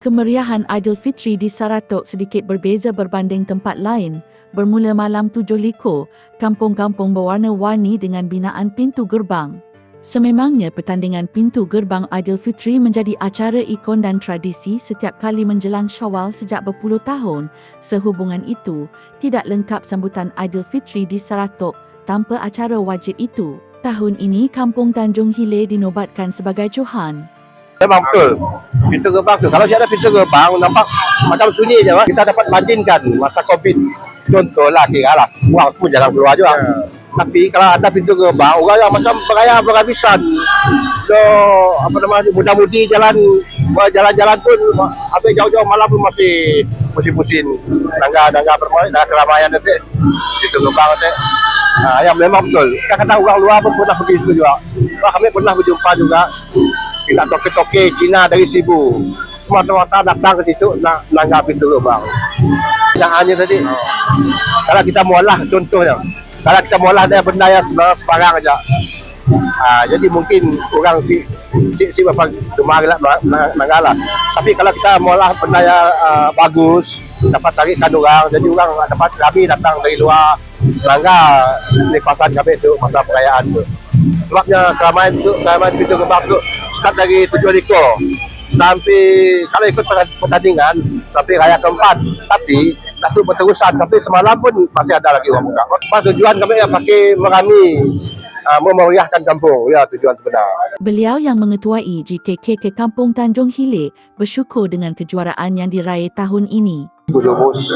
Kemeriahan Aidilfitri di Saratok sedikit berbeza berbanding tempat lain. Bermula malam tujuh liko, kampung-kampung berwarna-warni dengan binaan pintu gerbang. Sememangnya pertandingan pintu gerbang Aidilfitri menjadi acara ikon dan tradisi setiap kali menjelang Syawal sejak berpuluh tahun. Sehubungan itu, tidak lengkap sambutan Aidilfitri di Saratok tanpa acara wajib itu. Tahun ini Kampung Tanjung Hilir dinobatkan sebagai Johan. Memang betul. Pintu gerbang tu. Kalau ada pintu gerbang, nampak macam sunyi je. Lah. Kita dapat bandingkan masa COVID. Contohlah, kira lah. Orang pun jangan keluar juga. Tapi kalau ada pintu gerbang, orang yang macam beraya berhabisan. So, apa nama, muda-mudi jalan jalan-jalan pun habis jauh-jauh malam pun masih pusing-pusing. Nangga-nangga permainan, nangga keramaian nanti. Pintu gerbang nanti. Ha, yang memang betul. Kadang-kadang orang luar pun pernah pergi situ juga. Kami pernah berjumpa juga tidak toke-toke Cina dari Sibu. Semata-mata datang ke situ nak langgar pintu gerbang. Yang hanya tadi. Kalau kita mualah contohnya. Kalau kita mualah dia benda yang sebarang, sebarang aja. Ha, jadi mungkin orang si si si apa cuma gelap nangala. Tapi kalau kita mualah benda yang uh, bagus, dapat tarikkan orang. Jadi orang dapat kami datang dari luar langgar di kawasan kami itu masa perayaan tu. Sebabnya keramaian tu, keramaian pintu gerbang tu start dari tujuh ekor sampai kalau ikut pertandingan sampai raya keempat tapi Datuk berterusan sampai semalam pun masih ada lagi orang buka. Pas tujuan kami yang pakai merami uh, memeriahkan kampung. Ya tujuan sebenar. Beliau yang mengetuai GKK ke Kampung Tanjung Hilir bersyukur dengan kejuaraan yang diraih tahun ini. Kujumus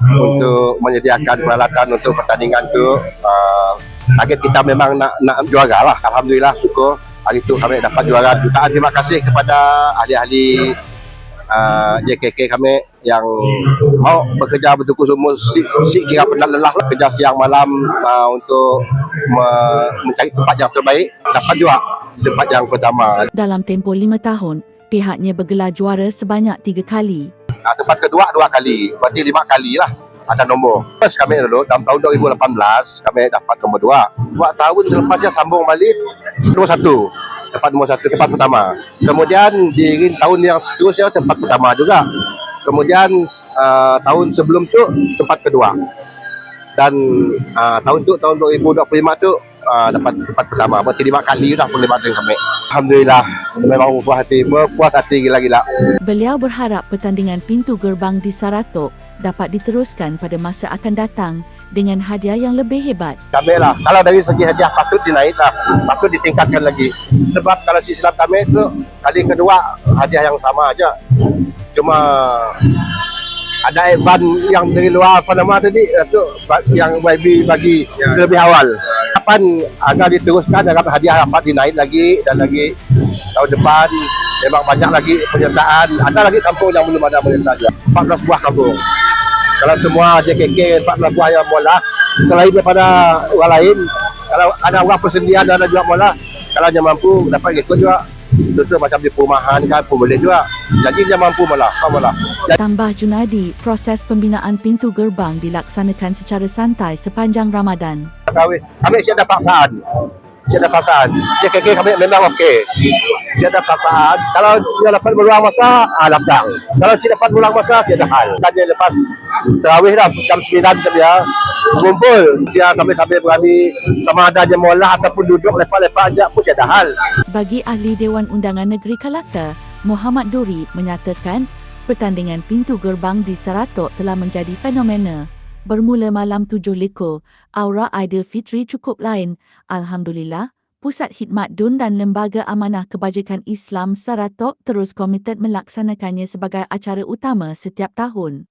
untuk menyediakan peralatan untuk pertandingan tu uh, target kita memang nak nak juara lah. Alhamdulillah syukur hari itu kami dapat juara jutaan terima kasih kepada ahli-ahli uh, JKK kami yang mau bekerja betul-betul semua si, si kira penat lelah lah. kerja siang malam uh, untuk me, mencari tempat yang terbaik dapat juga tempat yang pertama Dalam tempoh lima tahun, pihaknya bergelar juara sebanyak tiga kali. uh, tempat kedua dua kali berarti lima kali lah ada nombor. First kami dulu dalam tahun 2018 kami dapat nombor dua. Dua tahun selepasnya sambung balik nombor satu. Dapat nombor satu tempat pertama. Kemudian di tahun yang seterusnya tempat pertama juga. Kemudian uh, tahun sebelum tu tempat kedua. Dan uh, tahun tu tahun 2025 tu uh, dapat tempat pertama. Berarti lima kali dah penglibatan kami. Alhamdulillah memang puas hati, puas hati gila-gila. Beliau berharap pertandingan pintu gerbang di Saratok dapat diteruskan pada masa akan datang dengan hadiah yang lebih hebat. kami lah. Kalau dari segi hadiah patut dinaik lah. Patut ditingkatkan lagi. Sebab kalau si silap kami tu kali kedua hadiah yang sama aja. Cuma ada Evan yang dari luar apa nama tadi tu yang YB bagi ya. lebih awal. Kapan agar diteruskan agar hadiah dapat dinaik lagi dan lagi tahun depan memang banyak lagi penyertaan. Ada lagi kampung yang belum ada penyertaan juga. 14 buah kampung. Kalau semua JKK 14 buah yang mula selain daripada orang lain kalau ada orang persendian dan ada juga mula kalau dia mampu dapat ikut juga Contoh macam di perumahan kan pun boleh juga. Jadi dia mampu malah. Faham malah. Tambah Junadi, proses pembinaan pintu gerbang dilaksanakan secara santai sepanjang Ramadan. Kami, kami siap ada paksaan. Siap ada paksaan. JKK kami memang okey. Siap ada paksaan. Kalau dia dapat meluang masa, ah, datang. Kalau si dapat meluang masa, si ada hal. Dia lepas terawih dah, jam 9 macam dia. Kumpul. Dia sampai-sampai berani sama ada je molah ataupun duduk lepak-lepak je pun si ada hal. Bagi ahli Dewan Undangan Negeri Kelakar, Muhammad Duri menyatakan pertandingan pintu gerbang di Saratok telah menjadi fenomena. Bermula malam tujuh liko, aura Aidilfitri cukup lain. Alhamdulillah, Pusat Khidmat DUN dan Lembaga Amanah Kebajikan Islam Saratok terus komited melaksanakannya sebagai acara utama setiap tahun.